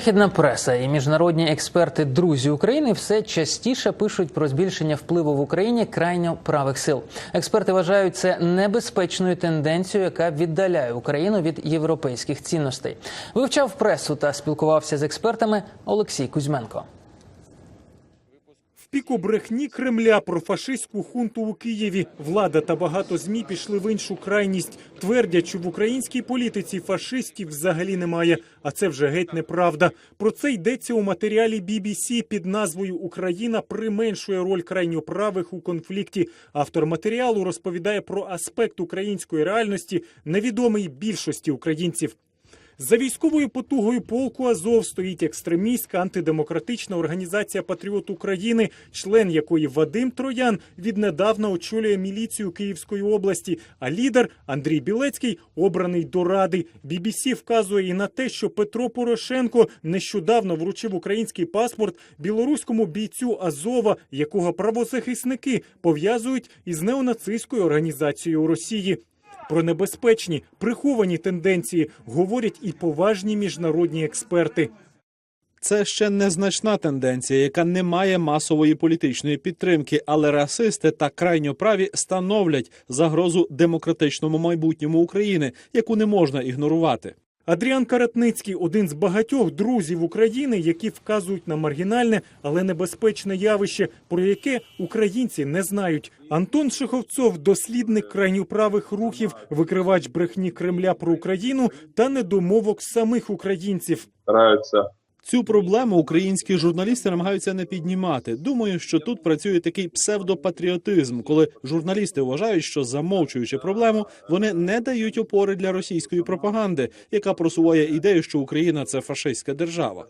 Західна преса і міжнародні експерти друзі України все частіше пишуть про збільшення впливу в Україні крайньо правих сил. Експерти вважають це небезпечною тенденцією, яка віддаляє Україну від європейських цінностей. Вивчав пресу та спілкувався з експертами Олексій Кузьменко. Піку брехні Кремля про фашистську хунту у Києві влада та багато змі пішли в іншу крайність. Твердять, що в українській політиці фашистів взагалі немає. А це вже геть неправда. Про це йдеться у матеріалі BBC під назвою Україна применшує роль крайньоправих у конфлікті. Автор матеріалу розповідає про аспект української реальності, невідомий більшості українців. За військовою потугою полку Азов стоїть екстремістська антидемократична організація Патріот України, член якої Вадим Троян віднедавна очолює міліцію Київської області. А лідер Андрій Білецький обраний до ради. BBC вказує і на те, що Петро Порошенко нещодавно вручив український паспорт білоруському бійцю Азова, якого правозахисники пов'язують із неонацистською організацією Росії. Про небезпечні приховані тенденції говорять і поважні міжнародні експерти. Це ще незначна тенденція, яка не має масової політичної підтримки, але расисти та крайньо праві становлять загрозу демократичному майбутньому України, яку не можна ігнорувати. Адріан Каратницький один з багатьох друзів України, які вказують на маргінальне, але небезпечне явище, про яке українці не знають. Антон Шеховцов, дослідник крайньоправих рухів, викривач брехні Кремля про Україну та недомовок самих українців. стараются Цю проблему українські журналісти намагаються не піднімати. Думаю, що тут працює такий псевдопатріотизм, коли журналісти вважають, що замовчуючи проблему, вони не дають опори для російської пропаганди, яка просуває ідею, що Україна це фашистська держава.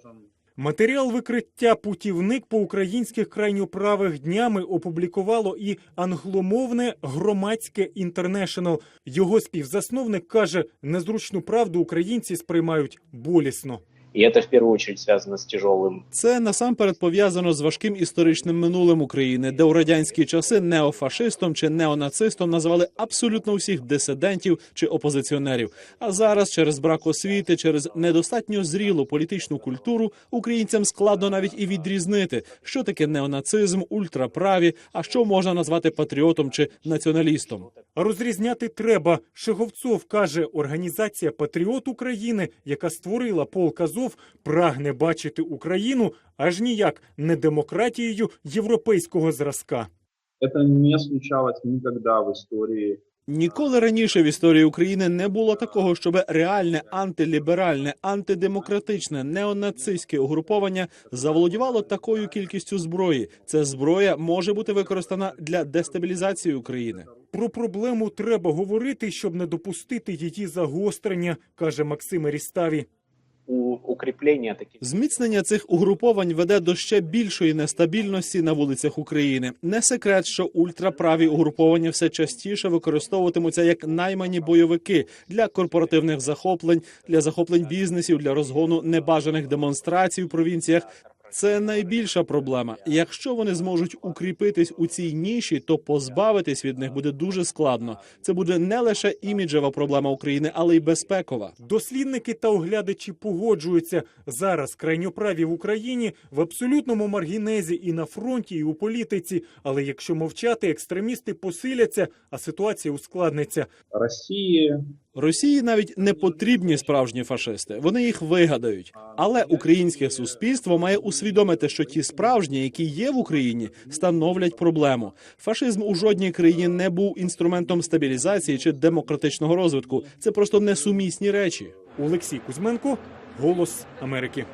Матеріал викриття путівник по українських крайньоправих днями опублікувало і англомовне громадське інтернешнл. Його співзасновник каже, незручну правду українці сприймають болісно. И это в первую очередь связано с тяжелым Це насамперед пов'язано з важким історичним минулим України, де у радянські часи неофашистом чи неонацистом називали абсолютно всіх дисидентів чи опозиціонерів. А зараз, через брак освіти, через недостатньо зрілу політичну культуру, українцям складно навіть і відрізнити, що таке неонацизм, ультраправі, а що можна назвати патріотом чи націоналістом. Розрізняти треба. Шеговцов каже, організація Патріот України, яка створила полк Азов, прагне бачити Україну аж ніяк не демократією європейського зразка. это не случалось никогда в истории Ніколи раніше в історії України не було такого, щоб реальне антиліберальне, антидемократичне, неонацистське угруповання заволодівало такою кількістю зброї. Ця зброя може бути використана для дестабілізації України. Про проблему треба говорити, щоб не допустити її загострення, каже Максим Ріставі. У- укріплення таких Зміцнення цих угруповань веде до ще більшої нестабільності на вулицях України. Не секрет, що ультраправі угруповання все частіше використовуватимуться як наймані бойовики для корпоративних захоплень, для захоплень бізнесів, для розгону небажаних демонстрацій у провінціях. Це найбільша проблема. Якщо вони зможуть укріпитись у цій ніші, то позбавитись від них буде дуже складно. Це буде не лише іміджева проблема України, але й безпекова. Дослідники та оглядачі погоджуються зараз крайньоправі в Україні в абсолютному маргінезі і на фронті, і у політиці. Але якщо мовчати, екстремісти посиляться, а ситуація ускладниться. России Росії навіть не потрібні справжні фашисти. Вони їх вигадають. Але українське суспільство має усвідомити, що ті справжні, які є в Україні, становлять проблему. Фашизм у жодній країні не був інструментом стабілізації чи демократичного розвитку. Це просто несумісні речі. Олексій Кузьменко, Голос Америки.